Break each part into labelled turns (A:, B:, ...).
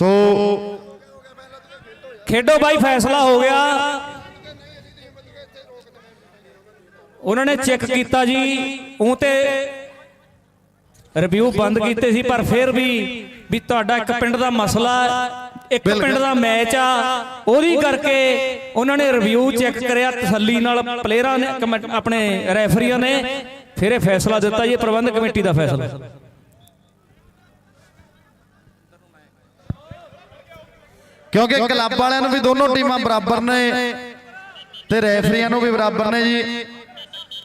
A: ਸੋ
B: ਖੇਡੋ ਬਾਈ ਫੈਸਲਾ ਹੋ ਗਿਆ। ਉਹਨਾਂ ਨੇ ਚੈੱਕ ਕੀਤਾ ਜੀ ਉਹ ਤੇ ਰਿਵਿਊ ਬੰਦ ਕੀਤੇ ਸੀ ਪਰ ਫਿਰ ਵੀ ਵੀ ਤੁਹਾਡਾ ਇੱਕ ਪਿੰਡ ਦਾ ਮਸਲਾ ਇੱਕ ਪਿੰਡ ਦਾ ਮੈਚ ਆ। ਉਹਦੀ ਕਰਕੇ ਉਹਨਾਂ ਨੇ ਰਿਵਿਊ ਚੈੱਕ ਕਰਿਆ ਤਸੱਲੀ ਨਾਲ ਪਲੇਅਰਾਂ ਨੇ ਆਪਣੇ ਰੈਫਰੀਆਂ ਨੇ ਫਿਰ ਇਹ ਫੈਸਲਾ ਦਿੱਤਾ ਜੀ ਪ੍ਰਬੰਧਕ ਕਮੇਟੀ ਦਾ ਫੈਸਲਾ।
A: ਕਿਉਂਕਿ ਕਲੱਬ ਵਾਲਿਆਂ ਨੂੰ ਵੀ ਦੋਨੋਂ ਟੀਮਾਂ ਬਰਾਬਰ ਨੇ ਤੇ ਰੈਫਰੀਆਂ ਨੂੰ ਵੀ ਬਰਾਬਰ ਨੇ ਜੀ।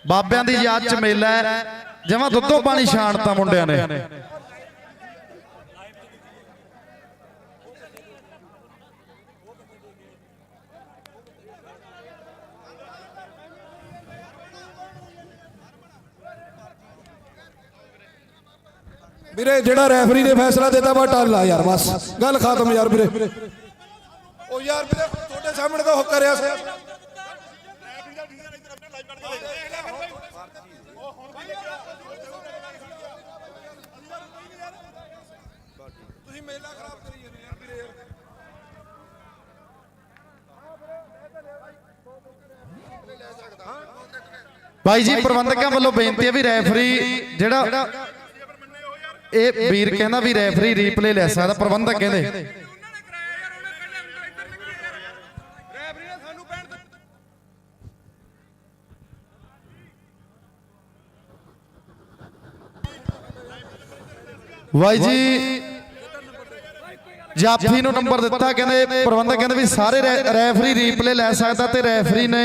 A: ਬਾਬਿਆਂ ਦੀ ਯਾਦ ਚ ਮੇਲਾ ਹੈ। ਜਿਵੇਂ ਦੁੱਧੋਂ ਪਾਣੀ ਛਾਣਤਾ ਮੁੰਡਿਆਂ ਨੇ।
C: ਵੀਰੇ ਜਿਹੜਾ ਰੈਫਰੀ ਨੇ ਫੈਸਲਾ ਦਿੱਤਾ ਵਾ ਟੱਲ ਆ ਯਾਰ ਬਸ। ਗੱਲ ਖਤਮ ਯਾਰ ਵੀਰੇ। ਉਹ ਯਾਰ ਵੀਰੇ ਤੁਹਾਡੇ ਸਾਹਮਣੇ ਤਾਂ ਉਹ ਕਰਿਆ ਸੀ। ਤੁਸੀਂ ਮੇਲਾ ਖਰਾਬ ਕਰੀ ਜਾਂਦੇ ਯਾਰ ਵੀਰੇ। ਯਾਰ
A: ਭਾਈ ਜੀ ਪ੍ਰਬੰਧਕਾਂ ਵੱਲੋਂ ਬੇਨਤੀ ਹੈ ਵੀ ਰੈਫਰੀ ਜਿਹੜਾ ਇਹ ਵੀਰ ਕਹਿੰਦਾ ਵੀ ਰੈਫਰੀ ਰੀਪਲੇ ਲੈ ਸਕਦਾ ਪ੍ਰਬੰਧਕ ਕਹਿੰਦੇ। ਭਾਈ ਜੀ। ਜਾਫੀ ਨੂੰ ਨੰਬਰ ਦਿੱਤਾ, ਕਹਿੰਦੇ ਪ੍ਰਬੰਧਕ ਕਹਿੰਦੇ ਵੀ ਸਾਰੇ ਰੈ- ਰੈਫਰੀ ਰੀਪਲੇ ਲੈ ਸਕਦਾ ਤੇ ਰੈਫਰੀ ਨੇ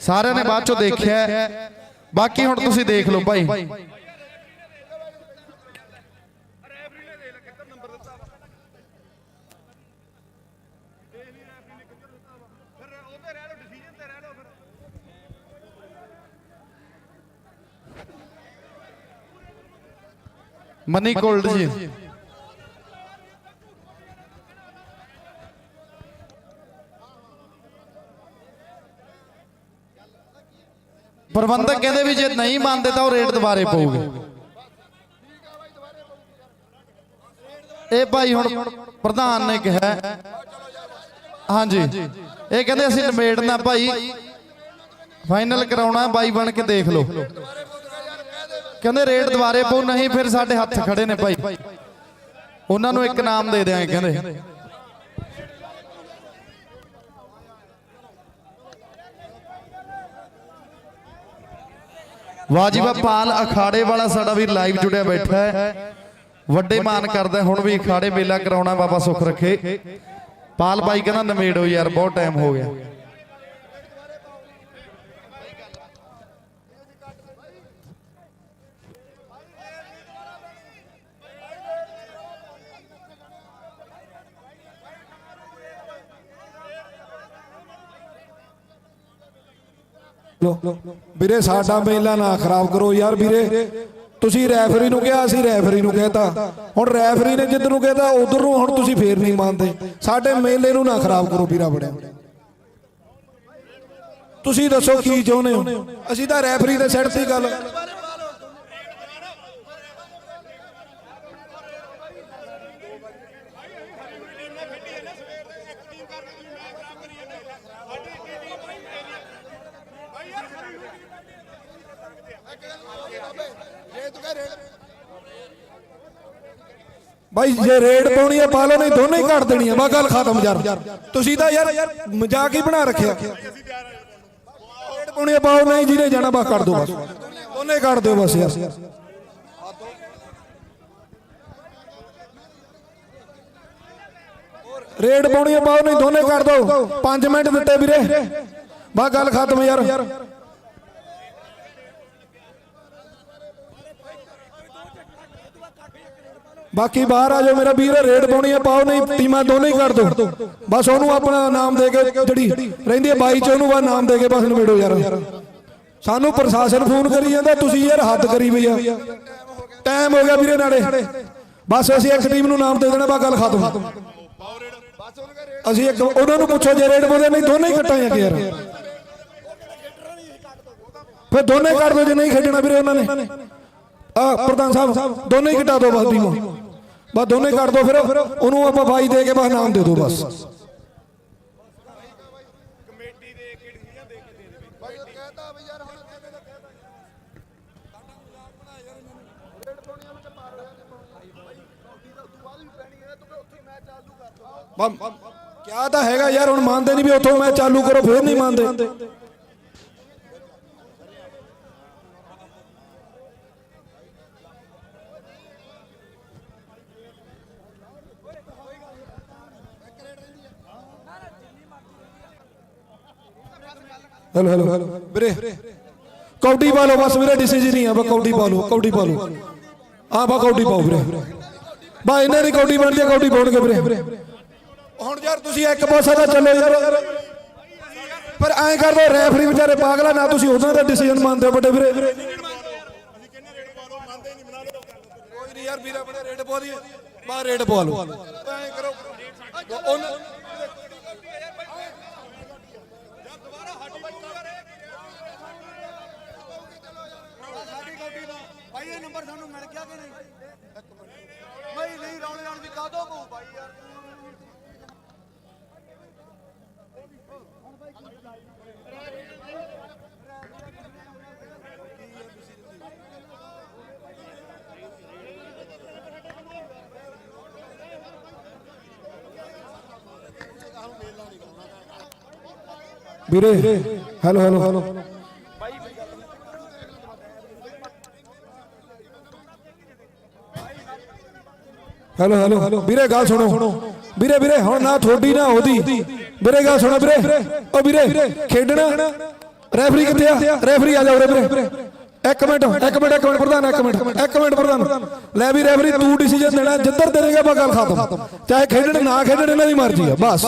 A: ਸਾਰਿਆਂ ਨੇ ਬਾਅਦ ਚੋਂ ਦੇਖਿਆ। ਬਾਕੀ ਹੁਣ ਤੁਸੀਂ ਦੇਖ ਲਓ ਭਾਈ। ਮਨੀ ਗੋਲਡ ਜੀ ਪ੍ਰਬੰਧਕ ਕਹਿੰਦੇ ਵੀ ਜੇ ਨਹੀਂ ਮੰਨਦੇ ਤਾਂ ਉਹ ਰੇਟ ਦੁਬਾਰੇ ਪਊਗੇ। ਇਹ ਭਾਈ ਹੁਣ ਪ੍ਰਧਾਨ ਨੇ ਕਿਹਾ। ਹਾਂਜੀ। ਇਹ ਕਹਿੰਦੇ ਅਸੀਂ ਨਿਬੇੜਨਾ ਭਾਈ। ਫਾਈਨਲ ਕਰਾਉਣਾ ਬਾਈ ਬਣ ਕੇ ਦੇਖ ਲਓ। ਕਹਿੰਦੇ ਰੇਟ ਦੁਬਾਰੇ ਪਊ, ਨਹੀਂ ਫਿਰ ਸਾਡੇ ਹੱਥ ਖੜੇ ਨੇ ਭਾਈ। ਉਹਨਾਂ ਨੂੰ ਇੱਕ ਨਾਮ ਦੇ ਦਿਆਂਗੇ, ਕਹਿੰਦੇ। ਵਾਜੀਬਾ ਪਾਲ ਅਖਾੜੇ ਵਾਲਾ ਸਾਡਾ ਵੀ ਲਾਈਵ ਜੁੜਿਆ ਬੈਠਾ ਹੈ। ਵੱਡੇ ਮਾਨ ਕਰਦਾ ਹੁਣ ਵੀ ਅਖਾੜੇ ਮੇਲਾ ਕਰਾਉਣਾ ਬਾਬਾ ਸੁੱਖ ਰੱਖੇ। ਪਾਲ ਬਾਈ ਕਹਿੰਦਾ ਨਵੇੜੋ ਯਾਰ, ਬਹੁਤ ਟਾਈਮ ਹੋ ਗਿਆ।
C: ਲੋ ਵੀਰੇ, ਸਾਡਾ ਮੇਲਾ ਨਾ ਖਰਾਬ ਕਰੋ ਯਾਰ ਵੀਰੇ। ਤੁਸੀਂ ਰੈਫਰੀ ਨੂੰ ਕਿਹਾ, ਅਸੀਂ ਰੈਫਰੀ ਨੂੰ ਕਹਿਤਾ। ਹੁਣ ਰੈਫਰੀ ਨੇ ਜਿੱਧਰ ਨੂੰ ਕਹਿਤਾ, ਉਧਰ ਨੂੰ ਹੁਣ ਤੁਸੀਂ ਫੇਰ ਨਹੀਂ ਮੰਨਦੇ। ਸਾਡੇ ਮੇਲੇ ਨੂੰ ਨਾ ਖਰਾਬ ਕਰੋ ਵੀਰਾ ਬੜਿਆ। ਤੁਸੀਂ ਦੱਸੋ ਕੀ ਚਾਹੁੰਦੇ ਹੋ? ਅਸੀਂ ਤਾਂ ਰੈਫਰੀ ਦੇ ਸਿਰ ਤੇ ਗੱਲ ਭਾਈ ਜੇ ਰੇਡ ਪਾਉਣੀ ਹੈ ਪਾ ਲਓ ਨਹੀਂ ਦੋਨੇ ਹੀ ਕੱਟ ਦੇਣੀ ਹੈ ਬਾ ਗੱਲ ਖਤਮ ਯਾਰ। ਤੁਸੀਂ ਤਾਂ ਯਾਰ ਮਜ਼ਾਕ ਹੀ ਬਣਾ ਰੱਖਿਆ। ਰੇਡ ਪਾਉਣੀ ਹੈ ਪਾਓ ਨਹੀਂ ਜਿਹਨੇ ਜਾਣਾ ਬਾ ਕੱਟ ਦੋ ਬਸ। ਦੋਨੇ ਕੱਟ ਦਿਓ ਬਸ ਯਾਰ। ਰੇਡ ਪਾਉਣੀ ਹੈ ਪਾਓ ਨਹੀਂ ਦੋਨੇ ਕੱਟ ਦੋ। 5 ਮਿੰਟ ਦਿੱਤੇ ਵੀਰੇ। ਬਾ ਗੱਲ ਖਤਮ ਯਾਰ। ਬਾਕੀ ਬਾਹਰ ਆ ਜਾਓ ਮੇਰਾ ਵੀਰ, ਰੇਡ ਪਾਉਣੀ ਆ, ਪਾਓ ਨਹੀਂ ਟੀਮਾਂ ਦੋਨੇ ਹੀ ਕਰ ਦੋ ਬਸ ਉਹਨੂੰ ਆਪਣਾ ਨਾਮ ਦੇ ਕੇ ਜਿਹੜੀ ਰਹਿੰਦੀ ਹੈ ਬਾਈ ਚ, ਉਹਨੂੰ ਬਸ ਨਾਮ ਦੇ ਕੇ ਬਸ ਨਿਬੇੜੋ ਯਾਰ। ਸਾਨੂੰ ਪ੍ਰਸ਼ਾਸਨ ਫੋਨ ਕਰੀ ਜਾਂਦਾ, ਤੁਸੀਂ ਯਾਰ ਹੱਦ ਕਰੀ ਪਈ ਆ। ਟਾਈਮ ਹੋ ਗਿਆ ਵੀਰੇ ਨਾਲੇ। ਬਸ ਅਸੀਂ ਇੱਕ ਟੀਮ ਨੂੰ ਨਾਮ ਦੇ ਦੇਣਾ, ਬਸ ਗੱਲ ਖਤਮ। ਅਸੀਂ ਇੱਕ ਉਹਨਾਂ ਨੂੰ ਪੁੱਛੋ ਜੇ ਰੇਡ ਪਾਉਂਦੇ ਨਹੀਂ, ਦੋਨੇ ਹੀ ਕੱਟਾਂਗੇ ਯਾਰ। ਫਿਰ ਦੋਨੇ ਕਰ ਦੋ, ਜੇ ਨਹੀਂ ਖੇਡਣਾ ਵੀਰੇ ਉਹਨਾਂ ਨੇ। ਆ, ਪ੍ਰਧਾਨ ਸਾਹਿਬ, ਦੋਨੇ ਹੀ ਘਟਾ ਦਿਓ ਬਸ ਟੀਮ ਬਸ ਦੋਨੇ ਕਰ ਦੋ ਫਿਰ। ਉਹਨੂੰ ਆਪਾਂ ਬਾਈ ਦੇ ਕੇ ਬਸ ਨਾਮ ਦੇ ਦਿਓ ਬਸ। ਕਿਆ ਤਾਂ ਹੈਗਾ ਯਾਰ, ਹੁਣ ਮੰਨਦੇ ਨਹੀਂ ਵੀ ਉੱਥੋਂ ਮੈਂ ਚਾਲੂ ਕਰੋ, ਫੇਰ ਨਹੀਂ ਮੰਨਦੇ। Hello hello. ਵੀਰੇ, ਕੌਡੀ ਪਾ ਲਓ, ਬਸ ਵੀਰੇ ਡਿਸੀਜਨ ਨਹੀਂ ਆ, ਬਸ ਕੌਡੀ ਪਾ ਲਓ, ਕੌਡੀ ਪਾ ਲਓ। ਆ ਬਾ ਕੌਡੀ ਪਾਓ ਵੀਰੇ। ਬਾ ਇਹਨਾਂ ਦੀ ਕੌਡੀ ਬਣਦੀ ਆ ਕੌਡੀ ਪਾਉਣਗੇ ਵੀਰੇ। ਹੁਣ ਯਾਰ ਤੁਸੀਂ ਇੱਕ ਪਾਸਾ ਤਾਂ ਚੱਲੋ ਯਾਰ। ਪਰ ਐਂ ਕਰ ਦੋ ਰੈਫਰੀ ਵਿਚਾਰੇ ਪਾਗਲਾ ਨਾ ਤੁਸੀਂ ਉਹਨਾਂ ਦਾ ਡਿਸੀਜਨ ਮੰਨਦੇ ਹੋ ਵੱਡੇ ਵੀਰੇ। ਕੋਈ ਨਹੀਂ ਯਾਰ, ਵੀਰੇ ਆਪਣੇ ਰੇਟ ਪਾ ਦਈਏ। ਬਾ ਰੇਟ ਪਵਾ ਲਓ। ਐਂ ਕਰੋ ਉਹਨਾਂ
D: ਭਾਈ ਇਹ ਨੰਬਰ ਸਾਨੂੰ ਮਿਲ ਗਿਆ ਕਿ ਨਹੀਂ? ਭਾਈ ਨਹੀਂ ਰੌਲੇ ਨਾਲ ਵੀ ਕਾਦੋਂ ਪਊ ਭਾਈ ਯਾਰ?
C: ਵੀਰੇ hello hello hello hello hello. ਵੀਰੇ, ਗੱਲ ਸੁਣੋ। ਵੀਰੇ ਵੀਰੇ, ਹੁਣ ਨਾ ਥੋੜੀ ਨਾ ਉਹਦੀ। ਵੀਰੇ, ਗੱਲ ਸੁਣੋ ਵੀਰੇ। ਓ ਵੀਰੇ, ਖੇਡਣਾ। ਰੈਫਰੀ ਕਿੱਥੇ ਆ? ਰੈਫਰੀ ਆ ਜਾ ਉਰੇ ਵੀਰੇ। ਇੱਕ ਮਿੰਟ ਇੱਕ ਮਿੰਟ ਇੱਕ ਮਿੰਟ ਪ੍ਰਧਾਨ, ਇੱਕ ਮਿੰਟ ਇੱਕ ਮਿੰਟ ਪ੍ਰਧਾਨ। ਲੈ ਵੀ ਰੈਫਰੀ, ਤੂੰ ਡਿਸੀਜਨ ਦੇਣਾ, ਜਿੱਧਰ ਦੇਣਗੇ ਬਾ ਗੱਲ ਖਤਮ। ਚਾਹੇ ਖੇਡਣ, ਨਾ ਖੇਡਣ, ਇਹਨਾਂ ਦੀ ਮਰਜ਼ੀ ਆ, ਬਸ।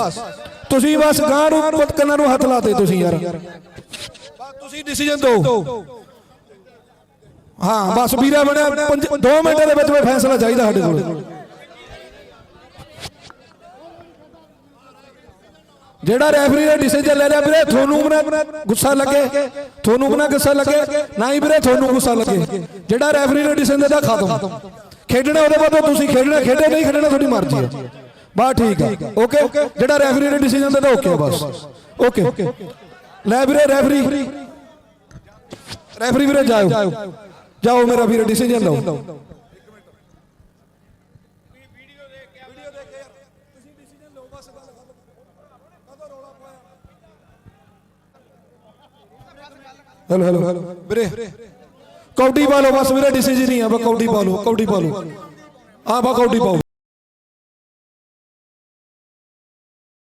C: ਤੁਸੀਂ ਬਸ ਗਾਂ ਨੂੰ ਪਤਕਨਾਂ ਨੂੰ ਹੱਥ ਲਾਤੇ ਤੁਸੀਂ ਯਾਰ। ਬਸ ਤੁਸੀਂ ਡਿਸੀਜਨ ਦਿਓ। ਹਾਂ, ਬਸ ਵੀਰਾ ਬਣਿਆ 2 ਮਿੰਟਾਂ ਦੇ ਵਿੱਚ ਫੈਸਲਾ ਚਾਹੀਦਾ ਸਾਡੇ ਕੋਲ। ਜਿਹੜਾ ਰੈਫਰੀ ਨੇ ਡਿਸੀਜਨ ਲੈ ਲਿਆ ਵੀਰੇ, ਤੁਹਾਨੂੰ ਬਣਾ ਗੁੱਸਾ ਲੱਗੇ। ਤੁਹਾਨੂੰ ਬਣਾ ਗੁੱਸਾ ਲੱਗੇ। ਨਾ ਹੀ ਵੀਰੇ, ਤੁਹਾਨੂੰ ਗੁੱਸਾ ਲੱਗੇ। ਜਿਹੜਾ ਰੈਫਰੀ ਨੇ ਡਿਸੀਜਨ ਦਿੱਤਾ ਖਤਮ ਖੇਡਣਾ ਉਹਦੇ ਬਾਅਦ ਤੁਸੀਂ ਖੇਡਣਾ, ਖੇਡੇ, ਨਹੀਂ ਖੇਡਣਾ, ਤੁਹਾਡੀ ਮਰਜ਼ੀ ਹੈ ਬਸ ਠੀਕ ਹੈ ਓਕੇ? ਜਿਹੜਾ ਰੈਫਰੀ ਨੇ ਡਿਸੀਜਨ ਦਿੱਤਾ ਓਕੇ ਬਸ। ਓਕੇ। ਲੈ ਵੀਰੇ, ਰੈਫਰੀ। ਰੈਫਰੀ ਵੀਰੇ, ਜਾਓ। ਜਾਓ, ਮੇਰਾ ਵੀਰੇ ਡਿਸੀਜਨ ਲਓ ਹੈਲੋ ਹੈਲੋ। ਵੀਰੇ, ਕੌਡੀ ਪਾ ਲਓ ਬਸ ਵੀਰੇ ਡਿਸੀਜਨ ਨਹੀਂ ਆ, ਬਸ ਕੌਡੀ ਪਾ ਲਓ, ਕੌਡੀ ਪਾ ਲਓ। ਆ ਬਾ ਕੌਡੀ ਪਾਓ।